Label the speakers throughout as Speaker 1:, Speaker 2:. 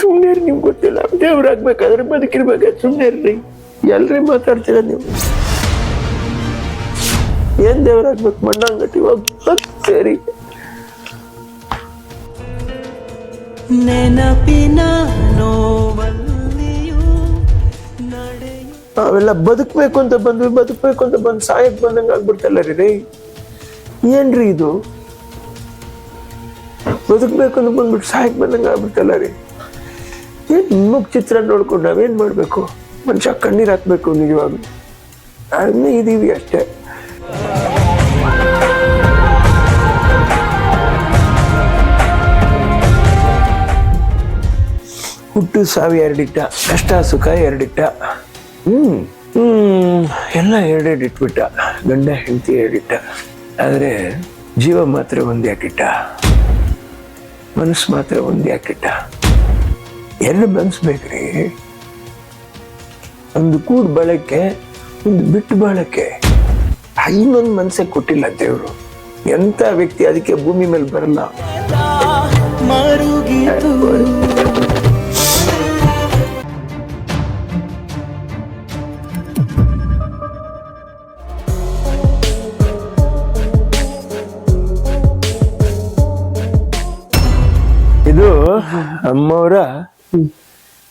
Speaker 1: ಸುಮ್ಮನೆ ನಿಮ್ಗೆ ಗೊತ್ತಿಲ್ಲ. ದೇವ್ರಾಗ್ಬೇಕಾದ್ರೆ ಬದುಕಿರ್ಬೇಕಾದ್ರೆ ಸುಮ್ಮನೆ ಇರ್ರಿ ಎಲ್ರಿ ಮಾತಾಡ್ತೀರ ನೀವು? ಏನ್ ದೇವ್ರಾಗ್ಬೇಕು ಮಣ್ಣಂಗಟ್ಟಿ ಹೋಗಿ ಸರಿ
Speaker 2: ನೆನಪಿನ ನೋವಲ್ಲಿಯೂ ನಡೆಯು
Speaker 1: ನಾವೆಲ್ಲ ಬದುಕ್ಬೇಕು ಅಂತ ಬಂದ್ವಿ ಬದುಕ್ಬೇಕು ಅಂತ ಬಂದು ಸಾಯಕ್ ಬಂದಂಗ ಆಗ್ಬಿಡ್ತಲ್ಲ ರೀ. ರೇ ಏನ್ರಿ ಇದು? ಬದುಕ್ಬೇಕು ಅಂತ ಬಂದ್ಬಿಟ್ಟು ಸಾಯಕ್ ಬಂದಂಗ ಆಗ್ಬಿಡ್ತಲ್ಲ ರೀ ಏನ್ ನಿಮಗ್ ಚಿತ್ರ ನೋಡ್ಕೊಂಡು ನಾವೇನು ಮಾಡಬೇಕು? ಮನುಷ್ಯ ಕಣ್ಣೀರ್ ಹಾಕ್ಬೇಕು ನಿಜವಾಗ್ಲು. ಅದನ್ನೇ ಇದೀವಿ ಅಷ್ಟೇ. ಹುಟ್ಟು ಸಾವಿ ಎರಡಿಟ್ಟ ಕಷ್ಟ ಸುಖ ಎರಡಿಟ್ಟ. ಹ್ಮ್ ಹ್ಮ್, ಎಲ್ಲ ಎರಡೆರಡು ಇಟ್ಬಿಟ್ಟ. ಗಂಡ, ಹೆಂಡತಿ ಎರಡಿಟ್ಟ. ಆದರೆ ಜೀವ ಮಾತ್ರ ಒಂದು ಯಾಕಿಟ್ಟ ಮನಸ್ಸು ಮಾತ್ರ ಒಂದು ಯಾಕಿಟ್ಟ ಎರಡು ಬೆಳೆಸ್ಬೇಕ್ರಿ ಬೇಕ್ರಿ ಒಂದು ಕೂಡ್ ಬಳಕೆ, ಒಂದು ಬಿಟ್ಟು ಬಳಕೆ. ಇನ್ನೊಂದು ಮನಸ್ಸೇ ಕೊಟ್ಟಿಲ್ಲ ದೇವರು. ಎಂತ ವ್ಯಕ್ತಿ ಅದಕ್ಕೆ ಭೂಮಿ ಮೇಲೆ ಬರಲ್ಲ.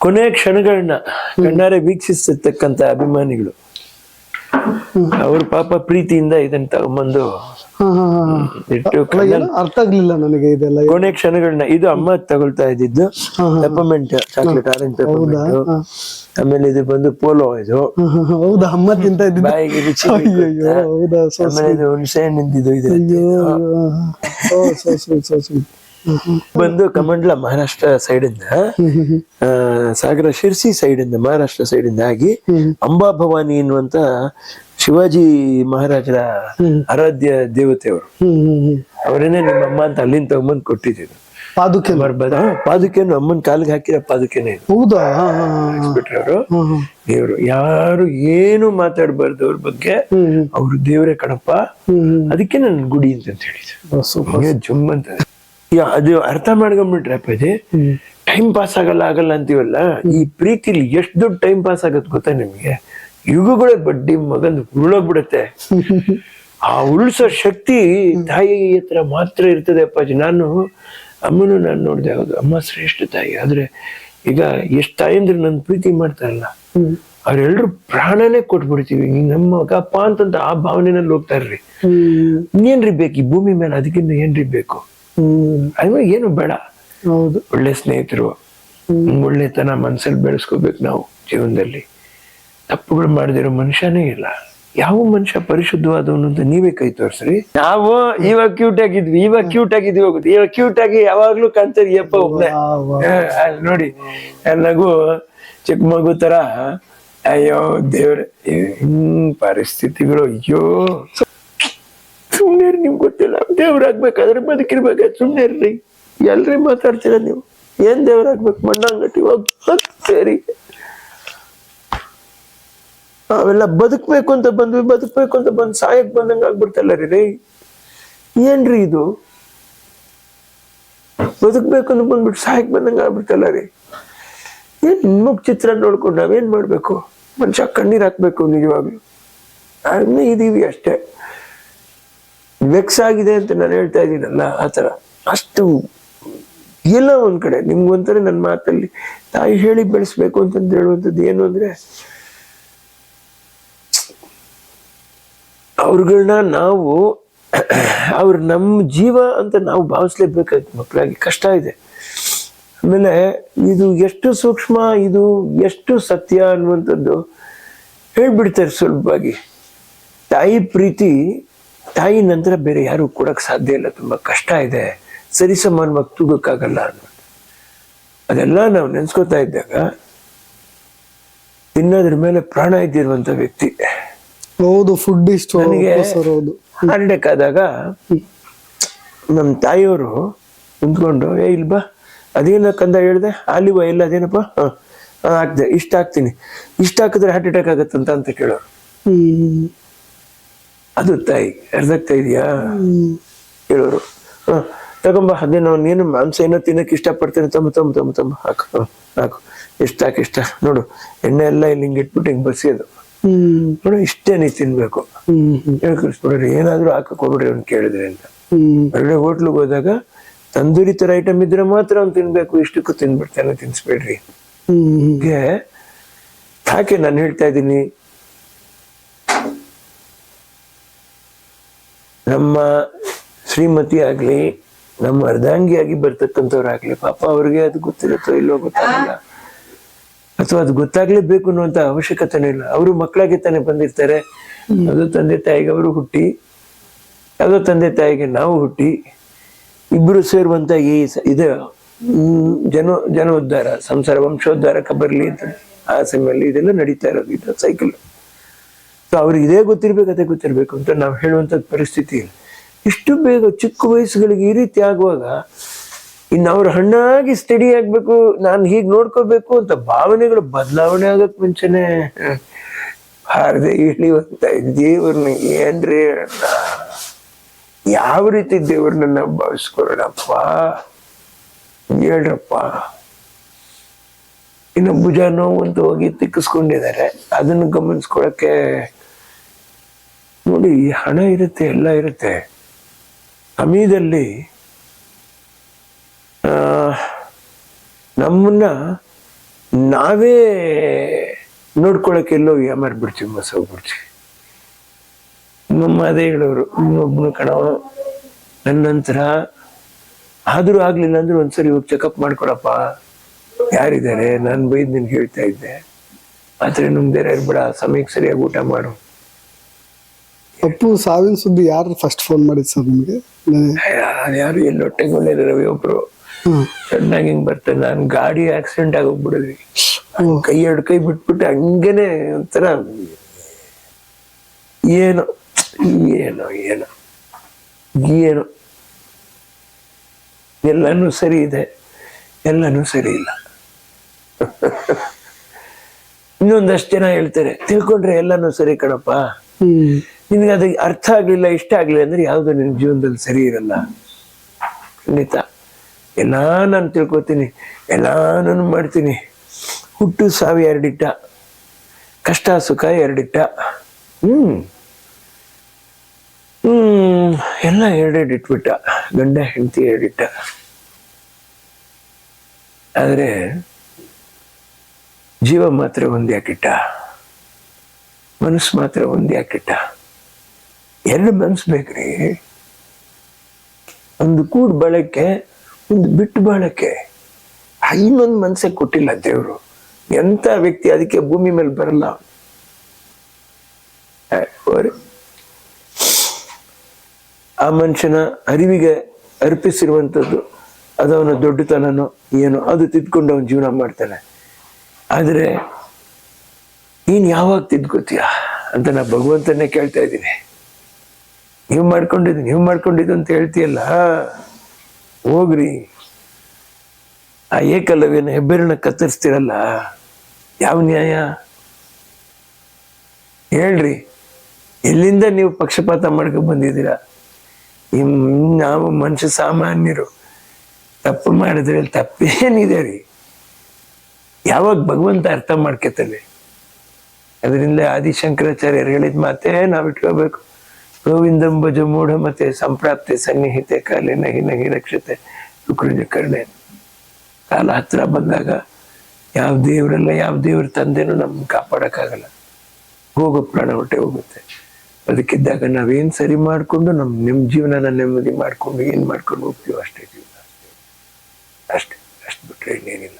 Speaker 1: ಕೊನೆಯ ಕ್ಷಣಗಳನ್ನ ಕಣ್ಣಾರೆ ವೀಕ್ಷಿಸತಕ್ಕಂತ ಅಭಿಮಾನಿಗಳು. ಅವ್ರ ಪಾಪ ಪ್ರೀತಿಯಿಂದ ಇದನ್ನ ತಗೊಂಬಂದು ಇಟ್ಟು
Speaker 3: ಅರ್ಥ ಆಗ್ಲಿಲ್ಲ ನನಗೆ ಇದೆಲ್ಲ.
Speaker 1: ಕೊನೆ ಕ್ಷಣಗಳನ್ನ ಇದು ಅಮ್ಮ ತಗೊಳ್ತಾ ಇದ್ದಿದ್ದು ಪೆಪ್ಪಮೆಂಟ್ ಚಾಕ್ಲೇಟ್ ಆರೆಂಜ್ ಪೆಪ್ಪಮೆಂಟ್ ಆಮೇಲೆ ಇದು ಬಂದು ಪೋಲೋ ಇದು.
Speaker 3: ಹೌದಾ? ಅಮ್ಮ ತಿಂತ
Speaker 1: ಬಾಯಿಗೆ ರುಚಿ
Speaker 3: ಹೌದಾ?
Speaker 1: ಆಮೇಲೆ ಇದು ಹುಣಸೆ ಇದು. ಬಂದು ಕಮಂಡ್ಲ ಮಹಾರಾಷ್ಟ್ರ ಸೈಡ್ ಇಂದ ಸಾಗರ ಶಿರ್ಸಿ ಸೈಡ್ ಇಂದ ಮಹಾರಾಷ್ಟ್ರ ಸೈಡ್ ಇಂದ ಆಗಿ ಅಂಬಾ ಭವಾನಿ ಎನ್ನುವಂತ ಶಿವಾಜಿ ಮಹಾರಾಜರ ಆರಾಧ್ಯ ದೇವತೆಯವರು
Speaker 3: ಅವರು. ಹ್ಮ್ ಹ್ಮ್
Speaker 1: ಅವರೇನೆ ನಿಮ್ಮ ಅಮ್ಮ ಅಂತ ಅಲ್ಲಿಂದ ತಗೊಂಬಂದ್ ಕೊಟ್ಟಿದ್ರು
Speaker 3: ಪಾದುಕೆ
Speaker 1: ಪಾದುಕೆನು ಅಮ್ಮನ ಕಾಲಿಗೆ ಹಾಕಿದ ಪಾದುಕೆನೆ
Speaker 3: ಹೌದಾ.
Speaker 1: ಅವರು. ದೇವ್ರು ಯಾರು ಏನು ಮಾತಾಡ್ಬಾರ್ದು ಅವ್ರ ಬಗ್ಗೆ ಅವ್ರು ದೇವ್ರೆ ಕಣಪ್ಪ. ಅದಕ್ಕೆ ನನ್ನ ಗುಡಿ ಅಂತ ಹೇಳಿದ್ರು. ಜುಮ್ ಅಂತ. ಯಾ, ಅದು ಅರ್ಥ ಮಾಡ್ಕೊಂಡ್ಬಿಟ್ರೆ ಅಪ್ಪಾಜಿ ಟೈಮ್ ಪಾಸ್ ಆಗಲ್ಲ ಆಗಲ್ಲ ಅಂತೀವಲ್ಲ? ಈ ಪ್ರೀತಿಲಿ ಎಷ್ಟು ದೊಡ್ಡ ಟೈಮ್ ಪಾಸ್ ಆಗತ್ತೆ ಗೊತ್ತಾ ನಿಮ್ಗೆ? ಯುಗಗಳ ಬಡ್ಡಿ ಮಗನ್ ಉರುಳೋಗ್ಬಿಡತ್ತೆ. ಆ ಉರುಳಿಸೋ ಶಕ್ತಿ ತಾಯಿ ಹತ್ರ ಮಾತ್ರ ಇರ್ತದೆ ಅಪ್ಪಾಜಿ. ನಾನು ಅಮ್ಮನು ನಾನು ನೋಡಿದೆ ಹೌದು ಅಮ್ಮ ಶ್ರೇಷ್ಠ ತಾಯಿ. ಆದ್ರೆ ಈಗ ಎಷ್ಟ್ ತಾಯಂದ್ರೆ ನನ್ ಪ್ರೀತಿ ಮಾಡ್ತಾರಲ್ಲ ಅವ್ರೆಲ್ರು ಪ್ರಾಣನೇ ಕೊಟ್ಬಿಡ್ತೀವಿ. ನಮ್ಮ ಅಪ್ಪ ಅಂತಂತ ಆ ಭಾವನೆನಲ್ಲಿ ಹೋಗ್ತಾ ಇರ್ರಿ. ಬೇಕು? ಈ ಭೂಮಿ ಮೇಲೆ ಅದಕ್ಕಿಂತ ಏನ್ರಿ ಬೇಕು?
Speaker 3: ಹ್ಮ್.
Speaker 1: ಅಯ್ಯೋ ಏನು ಬೇಡ.
Speaker 3: ಹೌದು.
Speaker 1: ಒಳ್ಳೆ ಸ್ನೇಹಿತರು ಒಳ್ಳೆತನ ಮನ್ಸಲ್ಲಿ ಬೆಳೆಸ್ಕೋಬೇಕು ನಾವು ಜೀವನದಲ್ಲಿ. ತಪ್ಪುಗಳು ಮಾಡದಿರೋ ಮನುಷ್ಯನೇ ಇಲ್ಲ. ಯಾವ ಮನುಷ್ಯ ಪರಿಶುದ್ಧವಾದವನು ಅಂತ ನೀವೇ ಕೈ ತೋರಿಸ್ರಿ. ನಾವು ಇವಾಗ ಕ್ಯೂಟ್ ಆಗಿದ್ವಿ ಇವಾಗ ಕ್ಯೂಟ್ ಆಗಿದ್ವಿ ಹೋಗುತ್ತೆ ಇವಾಗ ಕ್ಯೂಟ್ ಆಗಿ ಯಾವಾಗ್ಲೂ ಕಾಣ್ತಾರೆ ಯಪ್ಪ ಒಬ್ಬನೇ ನೋಡಿ ನಗು ಚಿಕ್ಕ ಮಗು ತರ ಅಯ್ಯೋ ದೇವ್ರೆ ಹಿಂಗ್ ಪರಿಸ್ಥಿತಿಗಳು ಅಯ್ಯೋ. ಸುಮ್ನೆ ನಿಮ್ಗೆ ಗೊತ್ತಿಲ್ಲ. ದೇವ್ರಾಗ್ಬೇಕಾದ್ರೆ ಬದುಕಿರ್ಬೇಕಾದ್ರೆ ಸುಮ್ನೆ ಇರ್ರಿ ಎಲ್ರಿ ಮಾತಾಡ್ತೀರ ನೀವು? ಏನ್ ದೇವ್ರಾಗ್ಬೇಕು ಮಣ್ಣಂಗಟ್ಟಿ ಹೋಗಿ ಸರಿ. ಅವೆಲ್ಲ ಬದುಕ್ಬೇಕು ಅಂತ ಬಂದ್ವಿ, ಬದುಕ್ಬೇಕು ಅಂತ ಬಂದ್ ಸಾಯಕ್ ಬಂದಂಗ ಆಗ್ಬಿಡ್ತಲ್ಲ ರೀ, ರೇ. ಏನ್ರಿ ಇದು? ಬದುಕ್ಬೇಕು ಅಂತ ಬಂದ್ಬಿಟ್ಟು ಸಾಯಕ್ ಬಂದಂಗ ಆಗ್ಬಿಡ್ತಲ್ಲ ರೀ. ಏನ್ ನಿಮಗ್ ಚಿತ್ರ ನೋಡ್ಕೊಂಡು ನಾವೇನ್ ಮಾಡ್ಬೇಕು? ಮನುಷ್ಯ ಕಣ್ಣೀರ್ ಹಾಕ್ಬೇಕು ನಿಜವಾಗ್ಲು ಅದನ್ನೇ ಇದೀವಿ ಅಷ್ಟೇ. ವೆಕ್ಸ್ ಆಗಿದೆ ಅಂತ ನಾನು ಹೇಳ್ತಾ ಇದ್ದೀನಲ್ಲ ಆತರ ಅಷ್ಟು ಎಲ್ಲ ಒಂದು ಕಡೆ. ನಿಮ್ಗೊಂಥರ ನನ್ನ ಮಾತಲ್ಲಿ ತಾಯಿ ಹೇಳಿ ಬೆಳೆಸ್ಬೇಕು ಅಂತಂದು ಹೇಳುವಂಥದ್ದು ಏನು ಅಂದರೆ ಅವ್ರಗಳನ್ನ ನಾವು, ಅವ್ರು ನಮ್ಮ ಜೀವ ಅಂತ ನಾವು ಭಾವಿಸ್ಲೇಬೇಕಾಯ್ತು ಮಕ್ಕಳಾಗಿ ಕಷ್ಟ ಇದೆ. ಆಮೇಲೆ ಇದು ಎಷ್ಟು ಸೂಕ್ಷ್ಮ, ಇದು ಎಷ್ಟು ಸತ್ಯ ಅನ್ನುವಂಥದ್ದು ಹೇಳ್ಬಿಡ್ತಾರೆ ಸುಲಭವಾಗಿ ತಾಯಿ ಪ್ರೀತಿ, ತಾಯಿ ನಂತರ ಬೇರೆ ಯಾರು ಕೊಡಕ್ ಸಾಧ್ಯ ಇಲ್ಲ. ತುಂಬಾ ಕಷ್ಟ ಇದೆ. ಸರಿಸಮಾನವಾಗಿ ತೂಗಕ್ಕಾಗಲ್ಲ ಅನ್ನೋದು. ಅದೆಲ್ಲ ನಾವು ನೆನ್ಸ್ಕೊತಾ ಇದ್ದಾಗ ತಿನ್ನೋದ್ರ ಮೇಲೆ ಪ್ರಾಣ ಇದ್ದಿರುವಂತ ವ್ಯಕ್ತಿ.
Speaker 3: ಹೌದು ಫುಡ್ ಇಷ್ಟು
Speaker 1: ನನಗೆ
Speaker 3: ಸರ್
Speaker 1: ಹಾರ್ಟ್ ಅಟ್ಯಾಕ್ ಆದಾಗ ನಮ್ಮ ತಾಯಿಯವರು ಕುಂತ್ಕೊಂಡು ಏ ಇಲ್ವಾ ಅದೇನ ಕಂದ ಹೇಳ್ದೆ? ಆಲಿವ ಇಲ್ಲ ಅದೇನಪ್ಪ? ಹಾಕ್ದೆ. ಇಷ್ಟ ಹಾಕ್ತೀನಿ. ಇಷ್ಟ ಹಾಕಿದ್ರೆ ಹಾರ್ಟ್ ಅಟ್ಯಾಕ್ ಆಗತ್ತಂತ ಅಂತ ಕೇಳೋರು.
Speaker 3: ಹ್ಮ್.
Speaker 1: ಅದು ತಾಯಿ ಎರ್ದಾಗ್ತಾ ಇದೆಯಾ? ಹೇಳೋರು ಹ ತಗೊಂಬ ಅದೇನೋ ನೀನು ಮಾಂಸ ಏನೋ ತಿನ್ನಕ್ಕೆ ಇಷ್ಟಪಡ್ತೀನಿ. ತಮ್ಮ ತಮ್ಮ ತಮ್ಮ ತಮ್ಮ ಹಾಕು ಹಾಕು. ಇಷ್ಟ ಹಾಕಿ ಇಷ್ಟ. ನೋಡು ಎಣ್ಣೆ ಎಲ್ಲ ಇಲ್ಲಿ ಹಿಂಗೆ ಇಟ್ಬಿಟ್ಟು ಹಿಂಗೆ ಬಸಿಯೋದು
Speaker 3: ಹ್ಮ್.
Speaker 1: ನೋಡು ಇಷ್ಟೇ ನೀ ತಿನ್ಬೇಕು. ಹೇಳ್ಕೊಡ್ರಿ ಏನಾದ್ರೂ ಹಾಕಕ್ ಹೋಗ್ಬಿಡ್ರಿ ಅವ್ನು ಕೇಳಿದ್ರೆ ಅಂತ. ಒಳ್ಳೆ ಹೋಟ್ಲಿಗೆ ಹೋದಾಗ ತಂದೂರಿ ತರ ಐಟಮ್ ಇದ್ರೆ ಮಾತ್ರ ಅವ್ನು ತಿನ್ಬೇಕು. ಇಷ್ಟಕ್ಕೂ ತಿನ್ಬಿಡ್ತಾನೆ ತಿನ್ಸ್ಬೇಡ್ರಿ.
Speaker 3: ಹ್ಮ್.
Speaker 1: ಹೀಗೆ ಯಾಕೆ ನಾನು ಹೇಳ್ತಾ ಇದ್ದೀನಿ. ನಮ್ಮ ಶ್ರೀಮತಿ ಆಗ್ಲಿ ನಮ್ಮ ಅರ್ಧಾಂಗಿಯಾಗಿ ಬರ್ತಕ್ಕಂಥವ್ರಾಗ್ಲಿ, ಪಾಪ ಅವ್ರಿಗೆ ಅದು ಗೊತ್ತಿರುತ್ತೋ ಇಲ್ಲೋ ಗೊತ್ತಾಗಲ್ಲ. ಅಥವಾ ಅದು ಗೊತ್ತಾಗ್ಲೇಬೇಕು ಅನ್ನುವಂತ ಅವಶ್ಯಕತೆನೇ ಇಲ್ಲ. ಅವರು ಮಕ್ಕಳಾಗಿ ತಾನೇ ಬಂದಿರ್ತಾರೆ. ಅದು ತಂದೆ ತಾಯಿಗೆ ಅವರು ಹುಟ್ಟಿ ಯಾವುದೋ ತಂದೆ ತಾಯಿಗೆ ನಾವು ಹುಟ್ಟಿ ಇಬ್ಬರು ಸೇರುವಂತ ಈ ಇದು ಜನ, ಜನೋದ್ಧಾರ, ಸಂಸಾರ ವಂಶೋದ್ಧಾರಕ್ಕೆ ಬರಲಿ ಅಂತ ಆ ಸಮಯದಲ್ಲಿ ಇದೆಲ್ಲ ನಡೀತಾ ಇರೋದು, ಇದು ಸೈಕಲ್ ಸೊ ಅವ್ರಿಗೆ ಇದೇ ಗೊತ್ತಿರ್ಬೇಕು, ಅದೇ ಗೊತ್ತಿರ್ಬೇಕು ಅಂತ ನಾವು ಹೇಳುವಂತ ಪರಿಸ್ಥಿತಿ ಇಲ್ಲ. ಇಷ್ಟು ಬೇಗ ಚಿಕ್ಕ ವಯಸ್ಸುಗಳಿಗೆ ಈ ರೀತಿ ಆಗುವಾಗ ಇನ್ನು ಅವ್ರು ಹಣ್ಣಾಗಿ ಸ್ಟಡಿ ಆಗ್ಬೇಕು, ನಾನು ಹೀಗೆ ನೋಡ್ಕೋಬೇಕು ಅಂತ ಭಾವನೆಗಳು ಬದಲಾವಣೆ ಆಗಕ್ ಮುಂಚೆನೆ ಹಾರದೆ ಇಳಿವಂತ ದೇವ್ರನ್ನ ಏನ್ರಿ ಯಾವ ರೀತಿ ದೇವ್ರನ್ನ ನಾವು ಭಾವಿಸ್ಕೊಳ್ಳೋಣಪ್ಪ? ಹೇಳ್ರಪ್ಪ. ಇನ್ನು ಭುಜ ನೋವು ಅಂತ ಹೋಗಿ ತಿಕ್ಕಿಸ್ಕೊಂಡಿದ್ದಾರೆ. ಅದನ್ನು ಗಮನಿಸ್ಕೊಳಕ್ಕೆ ನೋಡಿ ಹಣ ಇರುತ್ತೆ, ಎಲ್ಲ ಇರುತ್ತೆ. ಸಮಯದಲ್ಲಿ ನಮ್ಮನ್ನ ನಾವೇ ನೋಡ್ಕೊಳಕ್ಕೆ ಎಲ್ಲೋ ಯಾಮಾರ್ಬಿಡ್ತೀವಿ ಮಸ ಹೋಗ್ಬಿಡ್ತೀವಿ ನಮ್ಮ ಅದೇ ಹೇಳೋರು ಇನ್ನೊಬ್ಬನು ಕಣವ ನನ್ನ ನಂತರ ಆದರೂ ಆಗ್ಲಿಲ್ಲ ಅಂದ್ರೆ ಒಂದ್ಸರಿ ಇವಾಗ ಚೆಕಪ್ ಮಾಡ್ಕೊಳಪ್ಪ. ಯಾರಿದ್ದಾರೆ? ನಾನು ಬೈದ್ ನಿನ್ಗೆ ಹೇಳ್ತಾ ಇದ್ದೆ. ಆದ್ರೆ ನುಂಗ್ದೇರ ಇರ್ಬೇಡ ಸಮಯಕ್ಕೆ ಸರಿಯಾಗಿ ಊಟ ಮಾಡು.
Speaker 3: ಅಪ್ಪು ಸಾವಿನ ಸುದ್ದಿ ಯಾರು ಫಸ್ಟ್ ಫೋನ್ ಮಾಡಿದ್ ಸರ್ ನಿಮಗೆ?
Speaker 1: ಯಾರು ಎಲ್ಲಿ ಹೊಟ್ಟೆಗೊಂಡಿದ್ದಾರೆ ರವಿ ಒಬ್ರು. ಚೆನ್ನಾಗಿ ಹಿಂಗ್ ಬರ್ತೇನೆ ನಾನು ಗಾಡಿ ಆಕ್ಸಿಡೆಂಟ್
Speaker 3: ಆಗೋಗ್ಬಿಡಿದ್ವಿ.
Speaker 1: ಕೈ ಎರಡು ಕೈ ಬಿಟ್ಬಿಟ್ಟು ಹಂಗೇನೆ ಒಂಥರ ಏನೋ ಏನೋ ಏನೋ ಏನೋ. ಎಲ್ಲನೂ ಸರಿ ಇದೆ. ಎಲ್ಲನೂ ಸರಿ ಇಲ್ಲ. ಇನ್ನೊಂದಷ್ಟು ಜನ ಹೇಳ್ತಾರೆ ತಿಳ್ಕೊಂಡ್ರೆ ಎಲ್ಲಾನು ಸರಿ ಕಣಪ್ಪ. ನಿನಗೆ ಅದಕ್ಕೆ ಅರ್ಥ ಆಗಲಿಲ್ಲ ಇಷ್ಟ ಆಗಲಿಲ್ಲ ಅಂದ್ರೆ ಯಾವುದು ನಿನ್ನ ಜೀವನದಲ್ಲಿ ಸರಿ ಇರಲ್ಲ. ಖಂಡಿತ. ಎಲ್ಲ ನಾನು ತಿಳ್ಕೊತೀನಿ, ಎಲ್ಲ ನಾನು ಮಾಡ್ತೀನಿ. ಹುಟ್ಟು ಸಾವು ಎರಡಿಟ್ಟ ಕಷ್ಟ, ಸುಖ ಎರಡಿಟ್ಟ ಹ್ಮ್. ಹ್ಮ್. ಎಲ್ಲ ಎರಡೆರಡು ಇಟ್ಬಿಟ್ಟ. ಗಂಡ, ಹೆಂಡತಿ ಎರಡಿಟ್ಟ ಆದ್ರೆ ಜೀವ ಮಾತ್ರ ಒಂದ್ಯಾಕಿಟ್ಟ? ಮನಸ್ಸು ಮಾತ್ರ ಒಂದು ಯಾಕಿಟ್ಟ ಎರಡು ಮನ್ಸು ಬೇಕ್ರಿ. ಒಂದು ಕೂಡ್ ಬಳಕೆ, ಒಂದು ಬಿಟ್ಟು ಬಳಕೆ. ಇನ್ನೊಂದು ಮನ್ಸೇ ಕೊಟ್ಟಿಲ್ಲ ದೇವರು. ಎಂತ ವ್ಯಕ್ತಿ ಅದಕ್ಕೆ ಭೂಮಿ ಮೇಲೆ ಬರಲ್ಲ. ಆ ಮನುಷ್ಯನ ಅರಿವಿಗೆ ಅರ್ಪಿಸಿರುವಂಥದ್ದು, ಅದು ಅವನ ದೊಡ್ಡತನನೋ ಏನೋ, ಅದು ತಿದ್ಕೊಂಡು ಅವನ ಜೀವನ ಮಾಡ್ತಾನೆ. ಆದ್ರೆ, ನೀನ್ ಯಾವಾಗ ತಿದ್ಕೋತೀಯ ಅಂತ ನಾ ಭಗವಂತನೇ ಕೇಳ್ತಾ ಇದ್ದೀನಿ. ನೀವು ಮಾಡ್ಕೊಂಡಿದ್ದು ನೀವು ಮಾಡ್ಕೊಂಡಿದ್ದು ಅಂತ ಹೇಳ್ತೀಯಲ್ಲ? ಹೋಗ್ರಿ. ಆ ಏಕಲವ್ಯನ ಹೆಬ್ಬೆರನ್ನ ಕತ್ತರಿಸ್ತೀರಲ್ಲ? ಯಾವ ನ್ಯಾಯ? ಹೇಳ್ರಿ. ಎಲ್ಲಿಂದ ನೀವು ಪಕ್ಷಪಾತ ಮಾಡ್ಕೊ ಬಂದಿದ್ದೀರಾ? ನಾವು ಮನುಷ್ಯ ಸಾಮಾನ್ಯರು. ತಪ್ಪು ಮಾಡಿದ್ರೆ ತಪ್ಪೇನಿದೆ ರೀ. ಯಾವಾಗ ಭಗವಂತ ಅರ್ಥ ಮಾಡ್ಕೊತಾನೆ? ಅದರಿಂದ ಆದಿಶಂಕರಾಚಾರ್ಯರು ಹೇಳಿದ ಮಾತೇ ನಾವು ಇಟ್ಕೋಬೇಕು. ಗೋವಿಂದಂ ಭಜ ಮೂಢ ಮತ್ತೆ ಸಂಪ್ರಾಪ್ತೆ, ಸನ್ನಿಹಿತೆ, ಕಾಲೆ ನಹಿ ನಹಿ ರಕ್ಷತೆ ಶುಕ್ರಜ ಕರ್ಣೆ. ಕಾಲ ಹತ್ರ ಬಂದಾಗ ಯಾವ ದೇವರಲ್ಲ ಯಾವ ದೇವ್ರ ತಂದೆನೂ ನಮ್ಗೆ ಕಾಪಾಡೋಕ್ಕಾಗಲ್ಲ. ಹೋಗೋ ಪ್ರಾಣ ಹೊಟ್ಟೆ ಹೋಗುತ್ತೆ. ಅದಕ್ಕಿದ್ದಾಗ ನಾವೇನು ಸರಿ ಮಾಡ್ಕೊಂಡು ನಮ್ಮ ನಿಮ್ಮ ಜೀವನನ ನೆಮ್ಮದಿ ಮಾಡ್ಕೊಂಡು ಏನು ಮಾಡ್ಕೊಂಡು ಹೋಗ್ತೀವೋ ಅಷ್ಟೇ ಜೀವನ. ಅಷ್ಟೇ, ಅಷ್ಟು ಬಿಟ್ಟರೆ ಇನ್ನೇನಿಲ್ಲ.